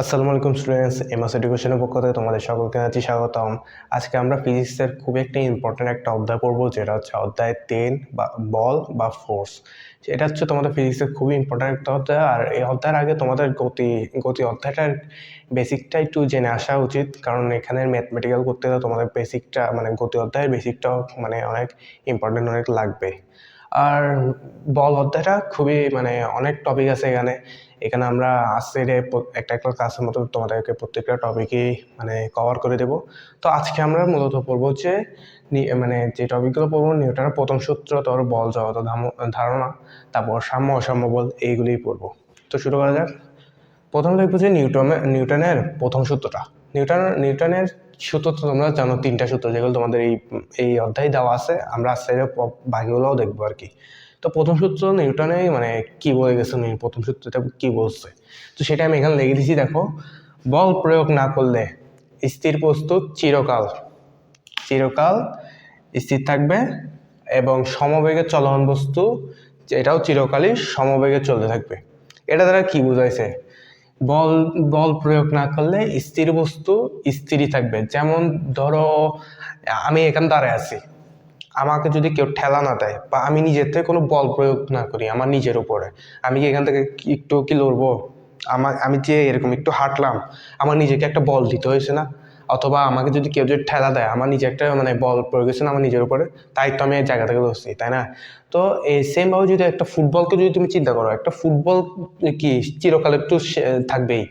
আসসালামু আলাইকুম students MS এডুকেশনের পক্ষ থেকে তোমাদের সকলকে জানাচ্ছি স্বাগতম। আজকে আমরা ফিজিক্সের খুব একটা ইম্পর্ট্যান্ট একটা অধ্যায় পড়ব, যেটা হচ্ছে অধ্যায় টেন বা বল বা ফোর্স এটা হচ্ছে তোমাদের ফিজিক্সের খুবই ইম্পর্ট্যান্ট একটা অধ্যায়, আর এই অধ্যায়ের আগে তোমাদের গতি গতি অধ্যায়টার বেসিকটা একটু জেনে আসা উচিত, কারণ এখানে ম্যাথমেটিক্যাল করতে গেলে তোমাদের বেসিকটা মানে গতি অধ্যায়ের বেসিকটাও মানে অনেক ইম্পর্ট্যান্ট অনেক লাগবে। আর বল অধ্যায়টা খুবই মানে অনেক টপিক আছে এখানে। এখানে আমরা আজকের একটা একটা ক্লাসের মতো তোমাদেরকে প্রত্যেকটা টপিকই মানে কভার করে দেব। তো আজকে আমরা মূলত পড়ব যে মানে যে টপিকগুলো পড়ব, নিউটনের প্রথম সূত্র তারপর বল জগত ধারণা, তারপর সাম্য, অসাম্য বল, এইগুলোই পড়ব। তো শুরু করা যাক। প্রথম দেখব যে নিউটনের নিউটনের প্রথম সূত্রটা। নিউটন নিউটনের সূত্র তো তোমরা জানো, তিনটা সূত্র যেগুলো তোমাদের এই এই অধ্যায় দেওয়া আছে। আমরা প- বাকিগুলোও দেখব আর কি। তো প্রথম সূত্র নিউটনে মানে কি বলে গেছে প্রথম সূত্রটা কি বলছে? তো সেটা আমি এখানে লিখে দিচ্ছি দেখো। বল প্রয়োগ না করলে স্থির প্রস্তুত চিরকাল। চিরকাল স্থির থাকবে এবং সমবেগে চলমান বস্তু, এটাও চিরকালই সমবেগে চলতে থাকবে। এটা দ্বারা কি বোঝাইছে? বল বল প্রয়োগ না করলে স্থির বস্তু স্থিরই থাকবে। যেমন ধরো, আমি এখানে দাঁড়ায় আছি। আমাকে যদি কেউ ঠেলা না দেয় বা আমি নিজের থেকে কোনো বল প্রয়োগ না করি আমার নিজের উপরে, আমি কি এখান থেকে একটু কি লড়বো? আমার, আমি যে এরকম একটু হাঁটলাম, আমার নিজেকে একটা বল দিতে হয়েছে না? অথবা আমাকে যদি কেউ যদি ঠেলা দেয়, আমার নিজে একটা মানে বল প্রয়োগ হয়েছে না আমার নিজের উপরে, তাই তো আমি এই জায়গা থেকে লড়ছি, তাই না? তো এই সেমভাবে যদি একটা ফুটবলকে যদি তুমি চিন্তা করো, একটা ফুটবল কি চিরকাল একটু থাকবেই,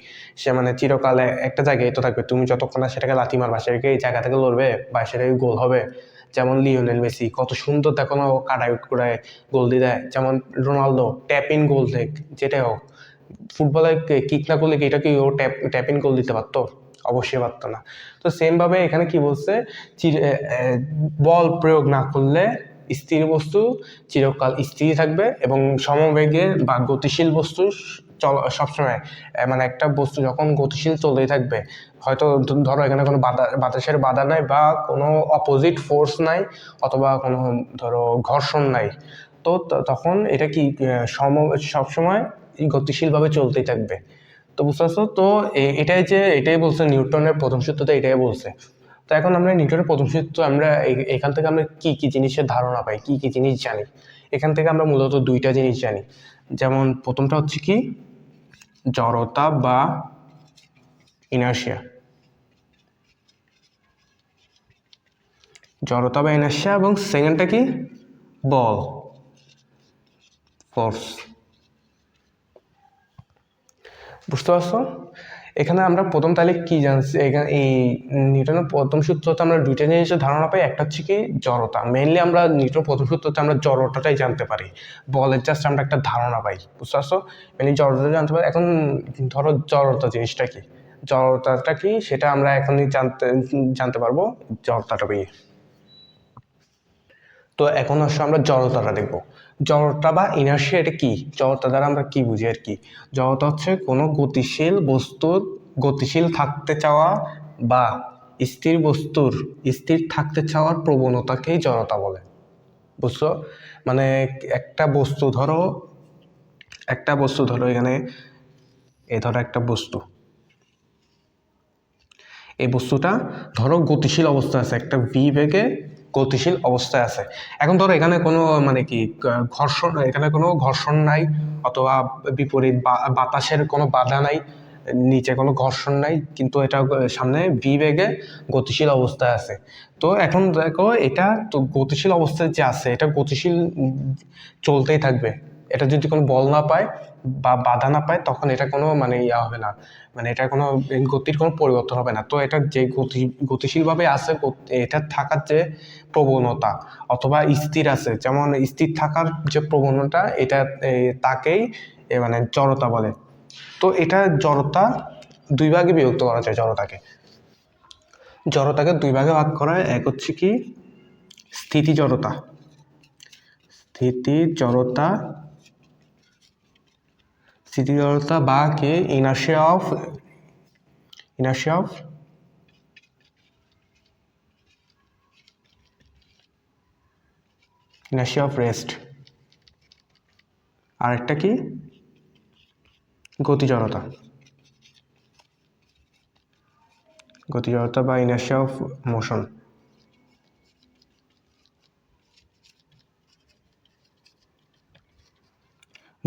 সে মানে চিরকালে একটা জায়গায় তো থাকবে, তুমি যতক্ষণ না সেটাকে লাথি মারবা, সেটাকে এই জায়গা থেকে লড়বে বা সেটাকে গোল হবে যেমন লিওনেল মেসি, কত সুন্দর দেখো ও কাটাই করে গোল দিয়ে দেয়। যেমন রোনালদো ট্যাপ ইন গোল দেখ, যেটাই হোক। ফুটবলে কিক না করলে কি এটা কি ও ট্যাপ ট্যাপ ইন গোল দিতে পারতো? অবশ্যই পারতো না। তো সেমভাবে এখানে কি বলছে? বল প্রয়োগ না করলে স্থির বস্তু চিরকাল স্থির থাকবে এবং সমবেগে বা গতিশীল বস্তু চল, সবসময় মানে একটা বস্তু যখন গতিশীল চলতেই থাকবে, হয়তো ধরো এখানে কোনো বাধা, বাতাসের বাধা নাই বা কোনো অপোজিট ফোর্স নাই অথবা কোনো, ধরো, ঘর্ষণ নাই, তো তখন এটা কি সম, সবসময় গতিশীলভাবে চলতেই থাকবে। তো বুঝতে পারছ? তো এটাই যে, এটাই বলছে নিউটনের প্রথম সূত্রটা, এটাই বলছে। তো এখন আমরা নিউটনের প্রথম সূত্র আমরা এখান থেকে আমরা কি কি জিনিসের ধারণা পাই, কি কি জিনিস জানি। এখান থেকে আমরা মূলত দুইটা জিনিস জানি। যেমন প্রথমটা হচ্ছে কি জড়তা বা ইনার্শিয়া জড়তা বা ইনার্শিয়া এবং সেকেন্ডটা কি? বল ফোর্স বুঝতে পারছ? এখানে আমরা প্রথম তাহলে কি জানছি? এখানে এই নিউটনের প্রথম সূত্র সূত্রতে আমরা দুইটা জিনিসের ধারণা পাই, একটা হচ্ছে কি জড়তা। মেইনলি আমরা নিউটনের প্রথম সূত্রতে আমরা জড়তাটাই জানতে পারি। বলের জাস্ট আমরা একটা ধারণা পাই, বুঝতে পারছ? মেনলি জড়তা জানতে পারি। এখন ধরো জড়তা জিনিসটা কি? জড়তাটা কি? সেটা আমরা এখনই জানতে জানতে পারব জড়তাটা পেয়ে তো এখন আসলে আমরা জড়তাটা দেখব। জড়তা বা ইনার্শিয়া এটা কি? জড়তা দ্বারা আমরা কি বুঝি আর কি? জড়তা হচ্ছে কোনো গতিশীল বস্তুর গতিশীল থাকতে চাওয়া বা স্থির বস্তুর, স্থির থাকতে চাওয়ার প্রবণতাকেই জড়তা বলে। বুঝছ? মানে একটা বস্তু ধরো, একটা বস্তু ধরো এখানে, এ ধরো একটা বস্তু। এই বস্তুটা ধরো গতিশীল অবস্থায় আছে, একটা ভি বেগে গতিশীল অবস্থায় আছে। এখন ধরো এখানে কোনো মানে কি, ঘর্ষণ, এখানে কোনো ঘর্ষণ নাই অথবা বিপরীত বা- বাতাসের কোনো বাধা নাই, নিচে কোনো ঘর্ষণ নাই, কিন্তু এটা সামনে ভি বেগে গতিশীল অবস্থায় আছে। তো এখন দেখো এটা তো গতিশীল অবস্থায় যে আছে, এটা গতিশীল চলতেই থাকবে। এটা যদি কোনো বল না পায় বা বাধা না পায়, তখন এটা কোনো মানে ইয়া হবে না। মানে এটা কোনো গতির কোনো পরিবর্তন হবে না। তো এটা যে গতি, গতিশীলভাবে আছে এটা থাকার যে প্রবণতা অথবা স্থির আছে, যেমন স্থির থাকার যে প্রবণতা, এটা তাকেই মানে জড়তা বলে। তো এটা জড়তা দুই ভাগে বিভক্ত করা যায়, জড়তাকে। জড়তাকে দুই ভাগে ভাগ করা এক হচ্ছে কি? স্থিতি জড়তা। স্থিতি জড়তা স্থিতি জড়তা বা কে inertia of inertia of inertia of rest আরেকটা কি? গতি জড়তা. গতি জড়তা বা ইনার্শিয়া অফ মোশন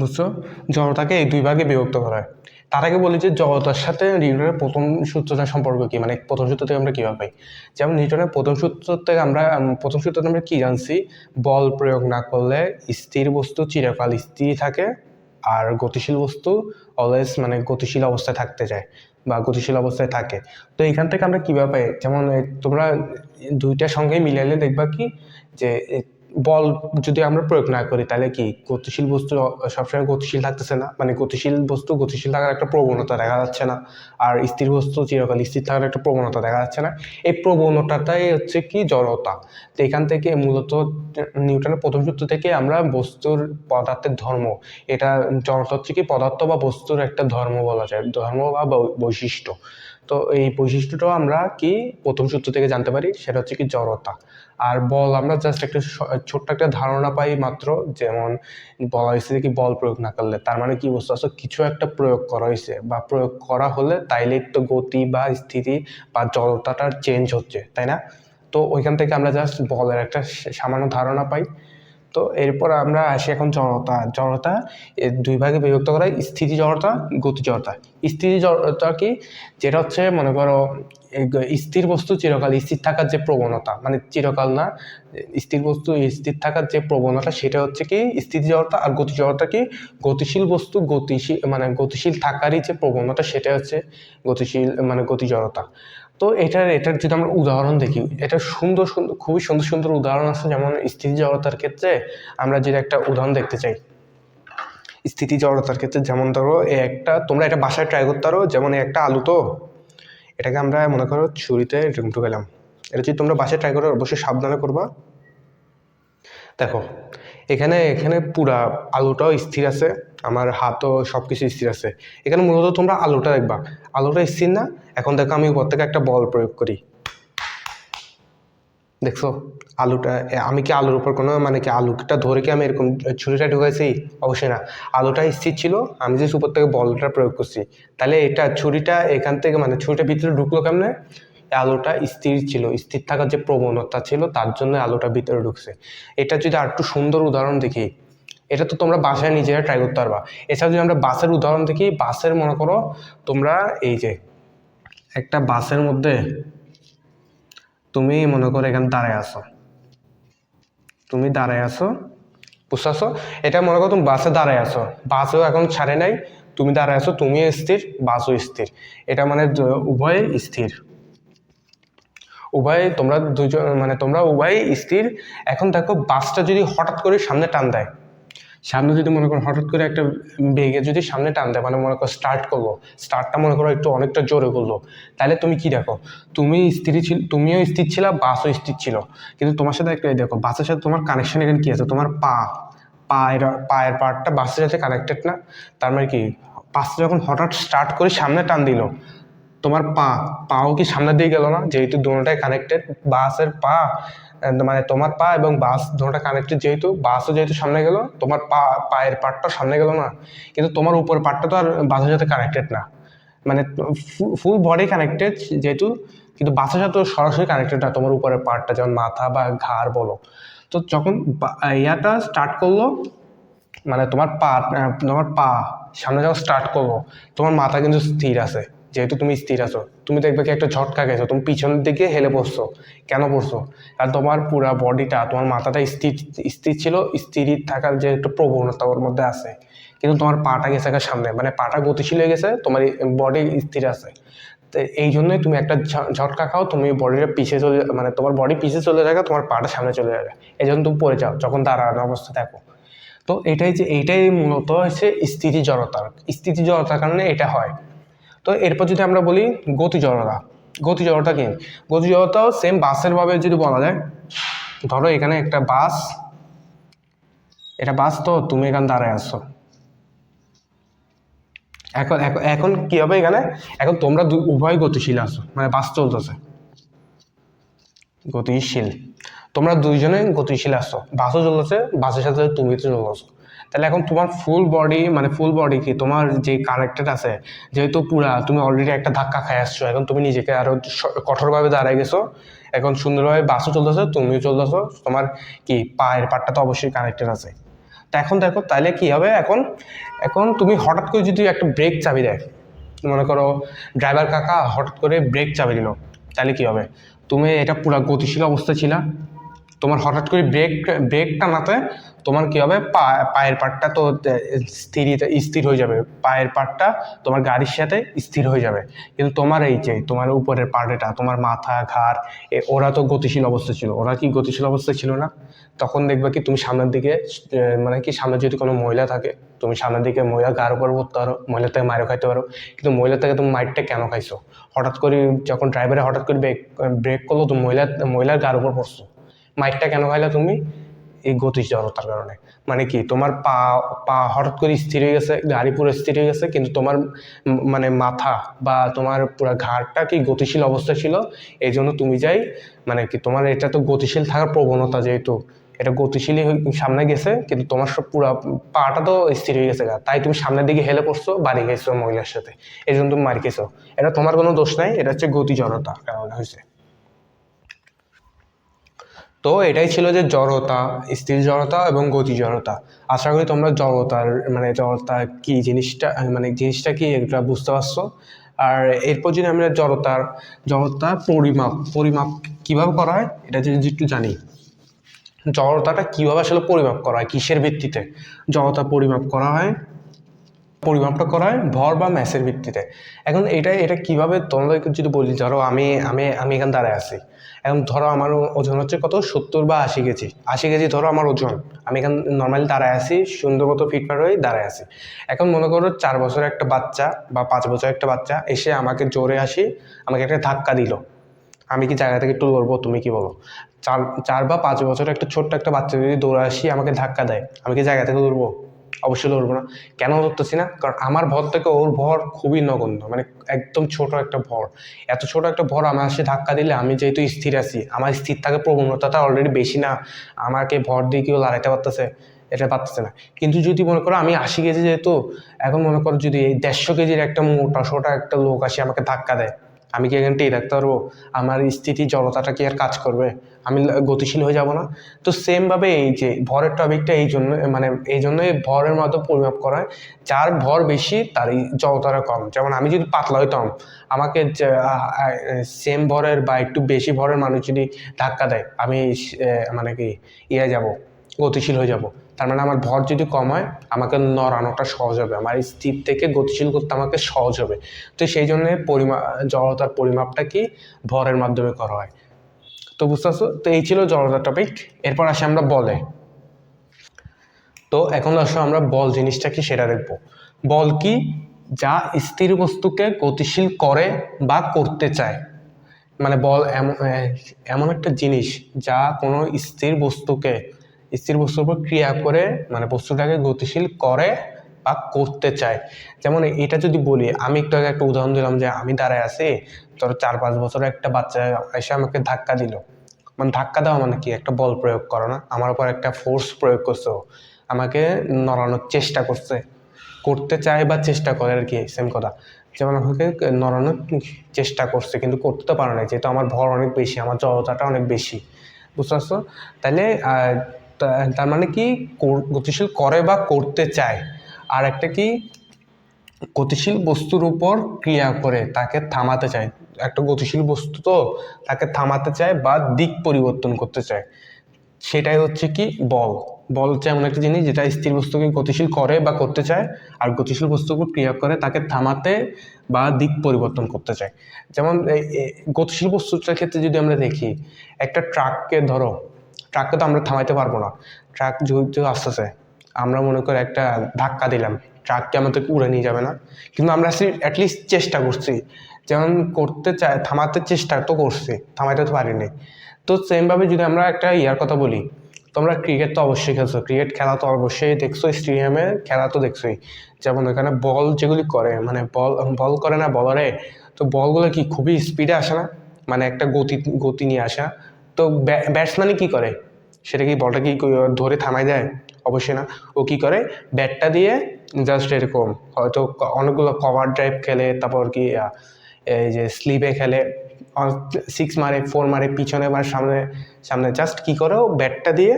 বুঝছ? জড়তাকে এই দুই ভাগে বিভক্ত করা হয়। তার আগে বলি যে জড়তার সাথে নিউটনের প্রথম সূত্রটার সম্পর্ক কি? মানে প্রথম সূত্র থেকে আমরা কীভাবে পাই? যেমন নিউটনের প্রথম সূত্র থেকে আমরা প্রথম সূত্র থেকে আমরা কী জানছি? বল প্রয়োগ না করলে স্থির বস্তু চিরকাল স্থির থাকে আর গতিশীল বস্তু অলওয়েজ মানে গতিশীল অবস্থায় থাকতে চায় বা গতিশীল অবস্থায় থাকে। তো এখান থেকে আমরা কীভাবে পাই? যেমন তোমরা দুইটার সঙ্গে মিলাইলে দেখবা কি? যে বল যদি আমরা প্রয়োগ না করি, তাহলে কি? গতিশীল বস্তু সবসময় গতিশীল থাকতেছে না? মানে গতিশীল বস্তু গতিশীল থাকার একটা প্রবণতা দেখা যাচ্ছে না। আর স্থির বস্তু চিরকাল স্থির থাকার একটা প্রবণতা দেখা যাচ্ছে না। এই প্রবণতাটাই হচ্ছে কি? জড়তা। তো এখান থেকে মূলত নিউটনের প্রথম সূত্র থেকে আমরা বস্তুর পদার্থের ধর্ম, এটা জড়তা হচ্ছে কি? পদার্থ বা বস্তুর একটা ধর্ম বলা যায়। ধর্ম বা বৈশিষ্ট্য। তো এই বৈশিষ্ট্যটাও আমরা কি প্রথম সূত্র থেকে জানতে পারি, সেটা হচ্ছে কি জড়তা। আর বল, আমরা জাস্ট একটা ছোট্ট একটা ধারণা পাই মাত্র, যেমন বলা হয়েছে কি বল প্রয়োগ না করলে, তার মানে কি বুঝতে পারছ কিছু একটা প্রয়োগ করা হয়েছে, বা প্রয়োগ করা হলে তাইলে তো গতি বা স্থিতি বা জড়তাটার চেঞ্জ হচ্ছে, তাই না? তো ওইখান থেকে আমরা জাস্ট বলের একটা সামান্য ধারণা পাই। তো এরপর আমরা আসি এখন জড়তা। জড়তা দুই ভাগে বিভক্ত করা হয়, স্থিতি জড়তা, গতি জড়তা। স্থিতি জড়তা কি? যেটা হচ্ছে, মনে করো স্থির বস্তু চিরকাল স্থির থাকার যে প্রবণতা মানে চিরকাল না, স্থির বস্তু স্থির থাকার যে প্রবণতা, সেটা হচ্ছে কি? স্থিতি জড়তা আর গতি জড়তা কি? গতিশীল বস্তু গতিশীল মানে গতিশীল থাকারই যে প্রবণতা সেটা হচ্ছে গতিশীল মানে গতি জড়তা। তো এটার এটার যদি আমরা উদাহরণ দেখি, এটা সুন্দর সুন্দর, খুবই সুন্দর সুন্দর উদাহরণ আছে যেমন স্থিতি জড়তার ক্ষেত্রে আমরা যদি একটা উদাহরণ দেখতে চাই। স্থিতি জড়তার ক্ষেত্রে যেমন ধরো এই একটা, তোমরা এটা বাসায় ট্রাই করতে পারো, যেমন একটা আলু তো। এটাকে আমরা মনে করো ছুরিতে এরকম ঢুকালাম এটা যদি তোমরা বাসায় ট্রাই করো, অবশ্যই সাবধানে করবা। দেখো, এখানে এখানে পুরা আলুটাও স্থির আছে। আমার হাতও সব কিছু স্থির আছে। এখানে মূলত তোমরা আলুটা দেখবা। আলোটা স্থির না? এখন দেখো আমি উপর থেকে একটা বল প্রয়োগ করি। দেখছ? আলুটা আমি কি আলুর উপর কোনো মানে কি আলুটা ধরে কি আমি এরকম ছুরিটা ঢুকাইছি? অবশ্যই না। আলুটা স্থির ছিল, আমি যে উপর থেকে বলটা প্রয়োগ করছি। তাহলে এটা ছুরিটা এখান থেকে মানে ছুরিটা ভিতরে ঢুকলো কেমনে? আলুটা স্থির ছিল। স্থির থাকার যে প্রবণতা ছিল, তার জন্য আলুটা ভিতরে ঢুকছে। এটা যদি আর একটু সুন্দর উদাহরণ দেখি। এটা তো তোমরা বাসায় নিজেরা ট্রাই করতে পারবা। এছাড়া যদি আমরা বাসের উদাহরণ দেখি, বাসের মনে করো তোমরা এই যে একটা বাসের মধ্যে তুমি মনে করো এখানে দাঁড়ায় আসো তুমি দাঁড়ায় আসো বুঝতে পারছ? এটা মনে করো তুমি বাসে দাঁড়ায় আছো। বাসও এখন ছাড়ে নাই, তুমি দাঁড়ায় আছো, তুমিও স্থির, বাসও স্থির। এটা মানে উভয়ে স্থির। উভয় তোমরা দুজন মানে তোমরা উভয় স্থির। এখন দেখো বাসটা যদি হঠাৎ করে সামনে টান দেয় সামনে যদি মনে করো হঠাৎ করে একটা বেগে যদি সামনে টান দেয় মানে মনে করো স্টার্ট করল স্টার্টটা মনে করো একটু অনেকটা জোরে করল তাহলে তুমি কি দেখো? তুমি স্থির ছিল, তুমিও স্থির ছিল বাসও স্থির ছিল। কিন্তু তোমার সাথে একটা দেখো, বাসের সাথে তোমার কানেকশন এখানে কি আছে? তোমার পা, পায়ের পায়ের পার্টটা বাসের সাথে কানেক্টেড না? তার মানে কি? বাসটা যখন হঠাৎ স্টার্ট করে সামনে টান দিল, তোমার পা, পাও কি সামনের দিকে গেল না? যেহেতু দুটোটাই কানেক্টেড বাসের পা মানে তোমার পা এবং বাস দুটোটা কানেক্টেড যেহেতু, বাসও যেহেতু সামনে গেল, তোমার পা, পায়ের পাটটা সামনে গেল না। কিন্তু তোমার উপর পাটটা তো আর বাসের সাথে কানেক্টেড না। মানে ফুল বডি কানেক্টেড যেহেতু, কিন্তু বাসের সাথে সরাসরি কানেক্টেড না তোমার উপরের পার্টটা যেমন মাথা বা ঘাড় বলো। তো যখন ইয়াটা স্টার্ট করল মানে তোমার পা তোমার পা সামনে যখন স্টার্ট করল, তোমার মাথা কিন্তু স্থির আছে। যেহেতু তুমি স্থির আছো, তুমি দেখবে কি একটা ঝটকা গেছো, তুমি পিছনের দিকে হেলে পড়ছো। কেন পড়ছো? কারণ তোমার পুরা বডিটা, তোমার মাথাটা স্থির স্থির ছিল, স্থির থাকার যে একটা প্রবণতা ওর মধ্যে আছে। কিন্তু তোমার পাটা গেছে সামনে মানে পাটা গতিশীল হয়ে গেছে, তোমার বডি স্থির আছে। তো এই জন্যই তুমি একটা ঝটকা খাও, তুমি বডিটা পিছিয়ে চলে মানে তোমার বডি পিছিয়ে চলে যাবে, তোমার পাটা সামনে চলে যাবে। এই জন্য তুমি পড়ে যাও, যখন দাঁড়ানো অবস্থা দেখো। তো এটাই যে এইটাই মূলত হচ্ছে স্থিতি জড়তার স্থিতি জড়তার কারণে এটা হয়। তো এরপর যদি আমরা বলি গতি জড়তা গতি জড়তা কি? গতি জড়তাও সেম বাসের ভাবে যদি বলা যায়, ধরো এখানে একটা বাস, এটা বাস তো তুমি এখানে দাঁড়ায় আসছো। এখন, এখন- কি হবে এখানে? এখন তোমরা উভয় গতিশীল আছো মানে বাস চলতেছে। গতিশীল। তোমরা দুইজনে গতিশীল আসছো বাসও চলতেছে, বাসের সাথে তুমি চলতেছো। তাহলে এখন তোমার ফুল বডি মানে ফুল বডি কি? তোমার যে কানেক্টেড আছে, যেহেতু পুরা, তুমি অলরেডি একটা ধাক্কা খাই আসছো, এখন তুমি নিজেকে আরও কঠোরভাবে দাঁড়ায় গেছো, এখন সুন্দরভাবে বাসও চলতেছে, তুমিও চলতেছো, তোমার কি, পায়ের পাটটা তো অবশ্যই কানেক্টেড আছে। তা এখন দেখো, তাহলে কি হবে, এখন এখন তুমি হঠাৎ করে যদি একটা ব্রেক চাবি দেয়, মনে করো ড্রাইভার কাকা হঠাৎ করে ব্রেক চাবি দিল, তাহলে কি হবে? তুমি এটা পুরো গতিশীল অবস্থা ছিলা তোমার হঠাৎ করে ব্রেক ব্রেক টানাতে তোমার কি হবে? পা, পায়ের পাটটা তো স্থির স্থির হয়ে যাবে। পায়ের পাটটা তোমার গাড়ির সাথে স্থির হয়ে যাবে। কিন্তু তোমার এই যে, তোমার উপরের পার্টেটা তোমার মাথা, ঘাড় ওরা তো গতিশীল অবস্থা ছিল। ওরা কি গতিশীল অবস্থা ছিল না? তখন দেখবে কি তুমি সামনের দিকে মানে কি সামনে যদি কোনো মহিলা থাকে, তুমি সামনের দিকে মহিলা গার উপর পড়তে পারো মহিলা থেকে মারও খাইতে পারো। কিন্তু মহিলা থেকে তুমি মাইটটা কেন খাইছো? হঠাৎ করে যখন ড্রাইভারে হঠাৎ করে ব্রেক ব্রেক করল তুমি মহিলা, মহিলার গার উপর পড়ছো। মাইটটা কেন খাইলা তুমি? এই গতি জড়তার কারণে। মানে কি, তোমার পা পা হঠাৎ করে স্থির হয়ে গেছে, গাড়ি পুরো স্থির হয়ে গেছে, কিন্তু তোমার মানে মাথা বা তোমার পুরো ঘাড়টা কি গতিশীল অবস্থা ছিল? এই জন্য তুমি যাই মানে কি তোমার এটা তো গতিশীল থাকার প্রবণতা যেহেতু, এটা গতিশীলই সামনে গেছে, কিন্তু তোমার সব পুরো পাটা তো স্থির হয়ে গেছে তাই তুমি সামনের দিকে হেলে পড়ছো, বাড়ি গেছো মহিলার সাথে। এই জন্য তুমি মার খেয়েছো। এটা তোমার কোনো দোষ নাই, এটা হচ্ছে গতি জড়তা কারণে হয়েছে। তো এটাই ছিল যে জড়তা, স্থির জড়তা এবং গতি জড়তা। আশা করি তোমরা জড়তার মানে জড়তা কি জিনিসটা মানে জিনিসটা কি এটা বুঝতে পারছ? আর এরপর যদি আমরা জড়তার, জড়তা পরিমাপ পরিমাপ কীভাবে করা হয়, এটা যদি একটু জানি। জড়তাটা কীভাবে আসলে পরিমাপ করা হয়, কিসের ভিত্তিতে? জড়তা পরিমাপ করা হয় পরিমাপটা করা হয় ভর বা ম্যাসের ভিত্তিতে। এখন এটা এটা কীভাবে তোমাদেরকে যদি বলি, ধরো আমি আমি আমি এখানে দাঁড়ায় আছি। এখন ধরো আমার ওজন হচ্ছে কত? সত্তর বা আশি কেজি। আশি কেজি ধরো আমার ওজন। আমি এখান নর্মালি দাঁড়ায় আছি, সুন্দর মতো ফিটফাট হয়ে দাঁড়ায় আছি। এখন মনে করো চার বছরের একটা বাচ্চা বা পাঁচ বছরের একটা বাচ্চা এসে আমাকে জোরে আসি, আমাকে একটা ধাক্কা দিল। আমি কি জায়গা থেকে একটু লড়বো তুমি কি বলো? চার চার বা পাঁচ বছরের একটা ছোট্ট একটা বাচ্চা যদি দৌড়ে আসি, আমাকে ধাক্কা দেয়। আমি কি জায়গা থেকে লড়বো অবশ্যই লড়বো না। কেন ধরতেছি না? কারণ আমার ভর থেকে ওর ভর খুবই নগণ্য। মানে একদম ছোট একটা ভর। এত ছোট একটা ভর আমার সে ধাক্কা দিলে আমি যেহেতু স্থির আছি, আমার স্থির থাকার প্রবণতাটা অলরেডি বেশি না। আমাকে ভর দিয়ে কেউ লড়াইতে পারতেছে, এটা পারতেছে না। কিন্তু যদি মনে করো আমি আশি কেজি যেহেতু, এখন মনে করো যদি এই দেড়শো কেজির একটা মোটা সোটা একটা লোক আসে, আমাকে ধাক্কা দেয় আমি কি এখানে টিকে থাকতে পারব? আমার স্থিতি, জড়তাটা কি আর কাজ করবে? আমি গতিশীল হয়ে যাব না? তো সেমভাবে এই যে ভরের টপিকটা এই জন্য মানে এই জন্যই ভরের মাধ্যমে পরিমাপ করা যার ভর বেশি তার এই জড়তাটা কম। যেমন আমি যদি পাতলা হইতাম, আমাকে সেম ভরের বা একটু বেশি ভরের মানুষ যদি ধাক্কা দেয়, আমি মানে কি ইয়ে যাব, গতিশীল হয়ে যাব। তার মানে আমার ভর যদি কম হয়, আমাকে নড়ানোটা সহজ হবে। আমার স্থির থেকে গতিশীল করতে আমাকে সহজ হবে। তো সেই জন্য পরিমা, জড়তার পরিমাপটা কি? ভরের মাধ্যমে করা হয়। তো বুঝতে পারছ? তো এই ছিল জড়তার টপিক এরপর আসে আমরা বলে। তো এখন আসলে আমরা বল জিনিসটা কি সেটা দেখব। বল কি? যা স্থির বস্তুকে গতিশীল করে বা করতে চায়। মানে বল এমন এমন একটা জিনিস যা কোনো স্থির বস্তুকে স্থির বস্তুর উপর ক্রিয়া করে মানে বস্তুটাকে গতিশীল করে বা করতে চায়। যেমন এটা যদি বলি, আমি একটু আগে একটা উদাহরণ দিলাম যে আমি দাঁড়ায় আছি, ধরো চার পাঁচ বছরের একটা বাচ্চা এসে আমাকে ধাক্কা দিল। মানে ধাক্কা দেওয়া মানে কি? একটা বল প্রয়োগ করো না? আমার উপর একটা ফোর্স প্রয়োগ করছে আমাকে নড়ানোর চেষ্টা করছে। করতে চায় বা চেষ্টা করে আর কি সেম কথা। যেমন আমাকে নড়ানোর চেষ্টা করছে, কিন্তু করতে তো পারে না যেহেতু আমার ভর অনেক বেশি, আমার জড়তাটা অনেক বেশি। বুঝতে পারছ? তাহলে তার মানে কি গতিশীল করে বা করতে চায়। আর একটা কি গতিশীল বস্তুর উপর ক্রিয়া করে, তাকে থামাতে চায়। একটা গতিশীল বস্তু তো তাকে থামাতে চায় বা দিক পরিবর্তন করতে চায়। সেটাই হচ্ছে কি বল। বল হচ্ছে এমন একটা জিনিস যেটা স্থির বস্তুকে গতিশীল করে বা করতে চায়, আর গতিশীল উপর ক্রিয়া করে, তাকে থামাতে বা দিক পরিবর্তন করতে চায়। যেমন গতিশীল বস্তুটার ক্ষেত্রে যদি আমরা দেখি, একটা ট্রাককে ধরো ট্রাককে তো আমরা থামাইতে পারব না। ট্রাক যেহেতু আসতেছে, আমরা মনে করি একটা ধাক্কা দিলাম ট্রাককে আমাদেরকে উড়ে নিয়ে যাবে না? কিন্তু আমরা অ্যাটলিস্ট চেষ্টা করছি। যেমন করতে চাই, থামাতে চেষ্টা তো করছি, থামাইতে তো পারিনি। তো সেমভাবে যদি আমরা একটা ইয়ার কথা বলি, তোমরা ক্রিকেট তো অবশ্যই খেলছো ক্রিকেট খেলা তো অবশ্যই দেখছ স্টেডিয়ামে খেলা তো দেখছোই। যেমন ওখানে বল যেগুলি করে মানে বল বল করে না বলারে তো বলগুলো কি খুবই স্পিডে আসে না? মানে একটা গতি গতি নিয়ে আসা তো ব্যাটসম্যানই কি করে? সেটা কি বলটা কি ধরে থামাই দেয়? অবশ্যই না। ও কী করে? ব্যাটটা দিয়ে জাস্ট এরকম হয়তো অনেকগুলো কভার ড্রাইভ খেলে, তারপর কি এই যে স্লিপে খেলে সিক্স মারে ফোর মারে, পিছনে মারে সামনে সামনে জাস্ট কী করে ও ব্যাটটা দিয়ে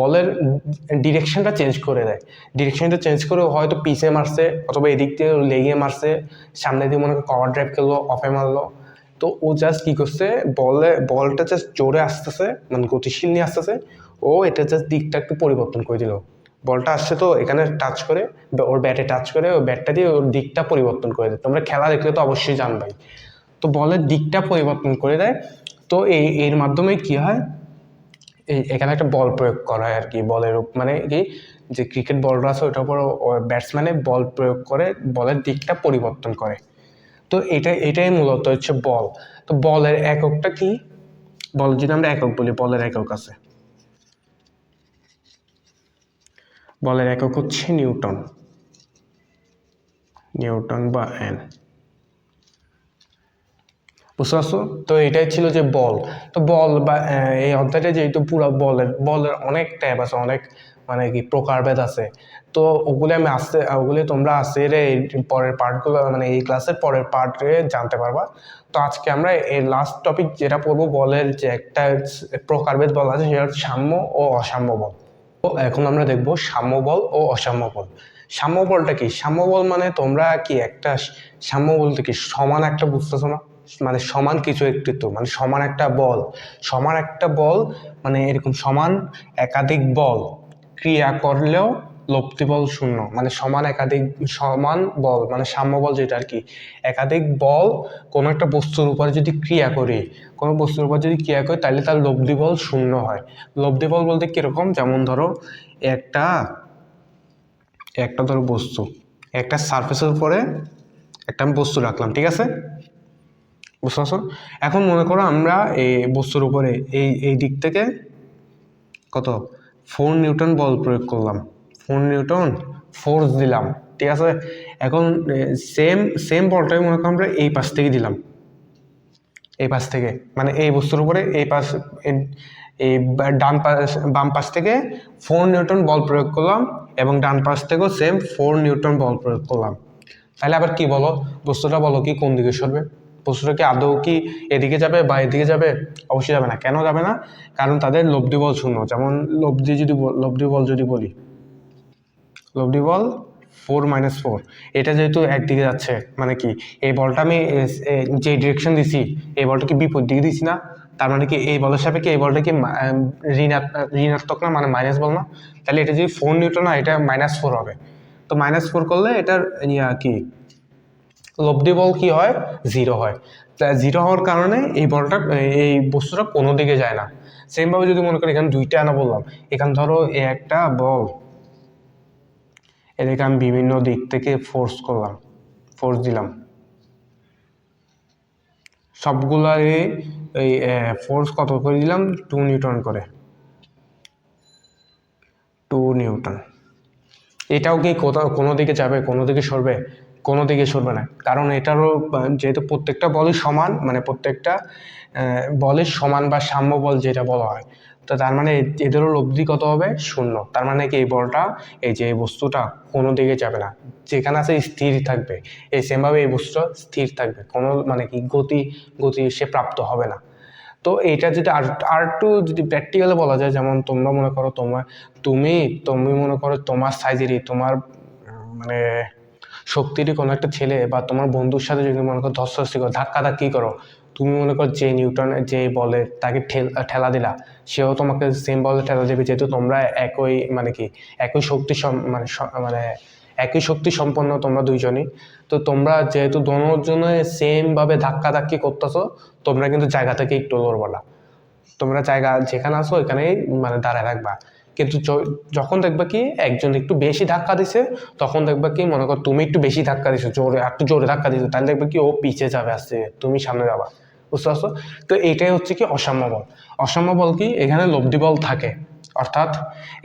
বলের ডিরেকশনটা চেঞ্জ করে দেয়। ডিরেকশনটা চেঞ্জ করে হয়তো পিছে মারছে, অথবা এদিক দিয়ে লেগে মারছে, সামনে দিয়ে মনে করে কভার ড্রাইভ খেললো অফে মারলো। তো ও জাস্ট কী করছে, বলে, বলটা জাস্ট জোরে আসতেছে মানে গতিশীল নিয়ে আসতেছে, ও এটা জাস্ট দিকটা একটু পরিবর্তন করে দিল। বলটা আসছে তো এখানে টাচ করে ওর ব্যাটে টাচ করে, ওর ব্যাটটা দিয়ে ওর দিকটা পরিবর্তন করে দেয়। তোমরা খেলা দেখলে তো অবশ্যই জানবাই। তো বলের দিকটা পরিবর্তন করে দেয়। তো এই, এর মাধ্যমে কি হয়, এই, এখানে একটা বল প্রয়োগ করা হয় আর কি বলের মানে কি, যে ক্রিকেট বলটা আছে ওটার উপর ব্যাটসম্যানে বল প্রয়োগ করে, বলের দিকটা পরিবর্তন করে। তো এটা এটাই মূলত হচ্ছে বল। তো বলের এককটা কি? বল, যদি আমরা একক বলি, বলের একক আছে। বলের একক হচ্ছে নিউটন। নিউটন বা এন বুঝতে পারছ? তো এটাই ছিল যে বল। তো বল বা এই অধ্যায়টা যেহেতু পুরো বলের বলের অনেক ট্যাব আছে, অনেক মানে কি প্রকারভেদ আছে। তো ওগুলি আমি আসতে, ওগুলি তোমরা আসতে এই পরের পার্টগুলো মানে এই ক্লাসের পরের পার্টে জানতে পারবা। তো আজকে আমরা এই লাস্ট টপিক যেটা পড়ব বলের যে একটা প্রকারভেদ বল আছে, সেটা হচ্ছে সাম্য ও অসাম্য বল। তো এখন আমরা দেখব সাম্য বল ও অসাম্য বল। সাম্য বলটা কি? সাম্য বল মানে তোমরা কি একটা, সাম্য বলতে কি সমান একটা বুঝতেছো না? মানে সমান কিছু একটু তো মানে সমান একটা বল। সমান একটা বল মানে এরকম সমান একাধিক বল। ক্রিয়া করলেও লব্ধি বল শূন্য মানে সমান একাধিক, সমান বল মানে সাম্য বল যেটা আর কি। একাধিক বল কোনো একটা বস্তুর উপরে যদি ক্রিয়া করি, কোনো বস্তুর উপর যদি ক্রিয়া করি তাহলে তার লব্ধি বল শূন্য হয়। লব্ধি বল বলতে কীরকম? যেমন ধরো, একটা একটা ধরো বস্তু, একটা সারফেসের উপরে একটা আমি বস্তু রাখলাম, ঠিক আছে? বুঝতে পারছ? এখন মনে করো আমরা এই বস্তুর উপরে, এই এই দিক থেকে কত? ফোর নিউটন বল প্রয়োগ করলাম। ফোর নিউটন, ফোর্স দিলাম। ঠিক আছে? এখন সেম সেম বলটাই মনে করো আমরা এই পাশ থেকে দিলাম। এই পাশ থেকে। মানে এই বস্তুর উপরে এই পাশ এই- ডান পাশ বাম পাশ থেকে ফোর নিউটন বল প্রয়োগ করলাম এবং ডান পাশ থেকেও সেম ফোর নিউটন বল প্রয়োগ করলাম। তাহলে আবার কি বলো? বস্তুটা বলো কি কোন দিকে সরবে? বস্তুটা কি আদৌ কি এদিকে যাবে বা এদিকে যাবে? অবশ্যই যাবে না। কেন যাবে না? কারণ তাদের লব্ধি বল শূন্য। যেমন লব্ধি যদি লব্ধি বল যদি বলি, লব্ধি বল ফোর মাইনাস ফোর এটা যেহেতু একদিকে যাচ্ছে মানে কি? এই বলটা আমি যে ডিরেকশন দিছি, এই বলটা কি বিপরীত দিকে দিছি না? তার মানে কি এই বলের সাপেক্ষে এই বলটা কি ঋণাত্মক না মানে মাইনাস বল না? তাহলে এটা যদি ফোর নিউটন হয়, এটা মাইনাস ফোর হবে। তো মাইনাস ফোর করলে এটার ইয়া কি? লব্ধি বল কি হয়? জিরো হয়। তা জিরো হওয়ার কারণে এই বলটা এই বস্তুটা কোনো দিকে যায় না। সেমভাবে যদি মনে করি, এখানে দুইটা আনা বললাম। এখানে ধরো এ একটা বল এদিকে আমি বিভিন্ন দিক থেকে ফোর্স করলাম ফোর্স দিলাম। সবগুলারই এই ফোর্স কত করে দিলাম? টু নিউটন করে। টু নিউটন এটাও কি কোথাও কোনো দিকে যাবে, কোনো দিকে সরবে? কোনো দিকে সরবে না। কারণ এটারও, যেহেতু প্রত্যেকটা বলই সমান মানে প্রত্যেকটা বলের সমান বা সাম্য বল যেটা বলা হয়, তো তার মানে এদেরও লব্ধি কত হবে? শূন্য। তার মানে কি এই বলটা, এই যে এই বস্তুটা কোনো দিকে যাবে না। যেখানে আছে স্থির থাকবে। এই সেমভাবে এই বস্তুটা স্থির থাকবে। কোনো মানে কি গতি গতি সে প্রাপ্ত হবে না। তো এইটা যদি আর আর একটু যদি প্র্যাকটিক্যালে বলা যায়, যেমন তোমরা মনে করো তোমার, তুমি তুমি মনে করো তোমার সাইজেরই তোমার মানে শক্তিরই কোনো একটা ছেলে বা তোমার বন্ধুর সাথে যদি মনে করো ধস্তাধস্তি করো, ধাক্কা ধাক্কি করো, তুমি মনে করো যে নিউটন যে বলে তাকে ঠেল দিলা, সেও তোমাকে সেম বলে ঠেলা দেবে, যেহেতু তোমরা একই মানে কি, একই শক্তি মানে মানে একই শক্তি সম্পন্ন তোমরা দুইজনই। তো তোমরা যেহেতু দোনোজনে সেমভাবে ধাক্কা ধাক্কি করতেছো, তোমরা কিন্তু জায়গা থেকে একটু লড়বা তোমরা জায়গা যেখানে আসো ওইখানেই মানে দাঁড়ায় থাকবা। কিন্তু যখন দেখবা কি একজন একটু বেশি ধাক্কা দিছে, তখন দেখবা কি মনে কর তুমি একটু বেশি ধাক্কা দিছো, জোরে একটু জোরে ধাক্কা দিছো, তাহলে দেখবে কি ও পিছিয়ে যাবে আসছে তুমি সামনে যাবা। বুঝতে পারছ? তো এইটাই হচ্ছে কি অসাম্য বল অসাম্য বল কি? এখানে লব্ধি বল থাকে। অর্থাৎ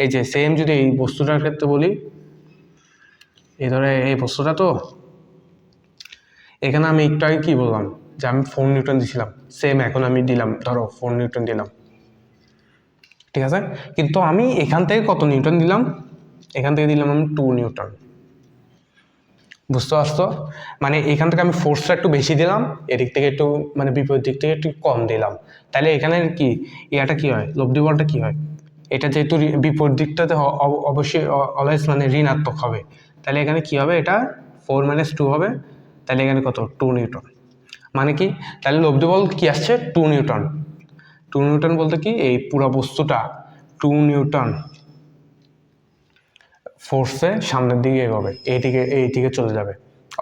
এই যে সেম যদি এই বস্তুটার ক্ষেত্রে বলি, এই ধরে এই বস্তুটা তো, এখানে আমি একটু আগে কি বললাম? যে আমি ফোর নিউটন দিছিলাম সেম এখন আমি দিলাম, ধরো ফোর নিউটন দিলাম। ঠিক আছে? কিন্তু আমি এখান থেকে কত নিউটন দিলাম? এখান থেকে দিলাম আমি টু নিউটন। বুঝতে পারছ? মানে এখান থেকে আমি ফোর্সটা একটু বেশি দিলাম, এদিক থেকে একটু মানে বিপরীত দিক থেকে একটু কম দিলাম। তাহলে এখানে কি? ইয়াটা কি হয়? লব্ধি বলটা কি হয়? এটা যেহেতু বিপরীত দিকটাতে অবশ্যই অলওয়েজ মানে ঋণাত্মক হবে। তাহলে এখানে কি হবে? এটা ফোর মাইনাস টু হবে। তাহলে এখানে কত? Two newton. মানে কি? তাহলে লব্ধি বল কী আসছে? Two Newton. টু নিউটন বলতে কি? এই পুরো বস্তুটা টু নিউটন ফোর্সে সামনের দিকে এগোবে, এইদিকে এই দিকে চলে যাবে।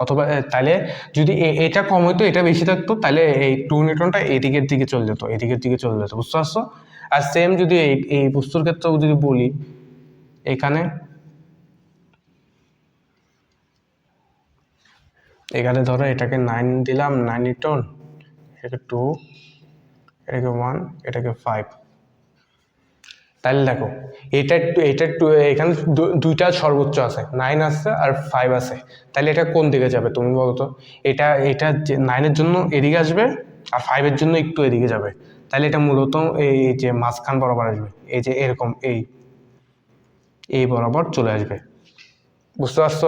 অথবা তাহলে যদি এটা কম হতো এটা বেশি থাকতো তাহলে এই টু নিউটনটা এদিকের দিকে চলে যেত এদিকের দিকে চলে যেত, বুঝতে পারছ? আর সেম যদি এই এই বস্তুর ক্ষেত্রেও যদি বলি, এখানে এখানে ধরো এটাকে নাইন দিলাম নাইন নিউটন এটাকে টু এটাকে ওয়ান এটাকে ফাইভ তাহলে দেখো, এটা এটা এখানে দুইটা সর্বোচ্চ আছে। নাইন আছে আর ফাইভ আছে। তাহলে এটা কোন দিকে যাবে তুমি বলো তো? এটা এটা নাইনের জন্য এদিকে আসবে আর ফাইভের জন্য একটু এদিকে যাবে। তাহলে এটা মূলত এই যে মাঝখান বরাবর আসবে। এই যে এরকম এই এই বরাবর চলে আসবে। বুঝতে পারছ?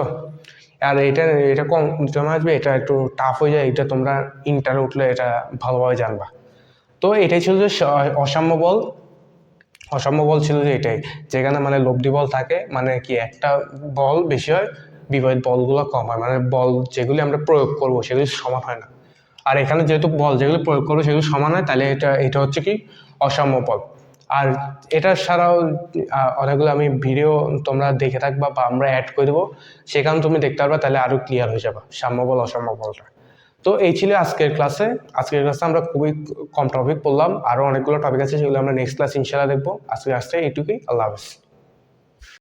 আর এটা এটা কম জমা আসবে, এটা একটু টাফ হয়ে যায়। এটা তোমরা ইন্টারে উঠলে এটা ভালোভাবে জানবা। তো এটাই ছিল যে অসাম্য বল। অসাম্য বল ছিল যে এটাই। যেখানে মানে লব্ধি বল থাকে মানে কি একটা বল বেশি হয়, বিপরীত বলগুলো কম হয়। মানে বল যেগুলি আমরা প্রয়োগ করব, সেগুলি সমান হয় না। আর এখানে যেহেতু বল যেগুলি প্রয়োগ করব, সেগুলি সমান হয়, তাহলে এটা এটা হচ্ছে কি? অসাম্য বল। আর এটা ছাড়াও অনেকগুলো আমি ভিডিও তোমরা দেখে থাকবা বা আমরা অ্যাড করে দেবো। সেখানে তুমি দেখতে পারবা, তাহলে আরও ক্লিয়ার হয়ে যাবে, সাম্য বল, অসাম্য বলটা। তো এই ছিল আজকের ক্লাসে আজকের ক্লাসে আমরা খুবই কম টপিক পড়লাম। আরও অনেকগুলো টপিক আছে, সেগুলো আমরা নেক্সট ক্লাস ইনশাল্লাহ দেখব। আজকে আসতে এইটুকুই। আল্লাহ হাফেজ।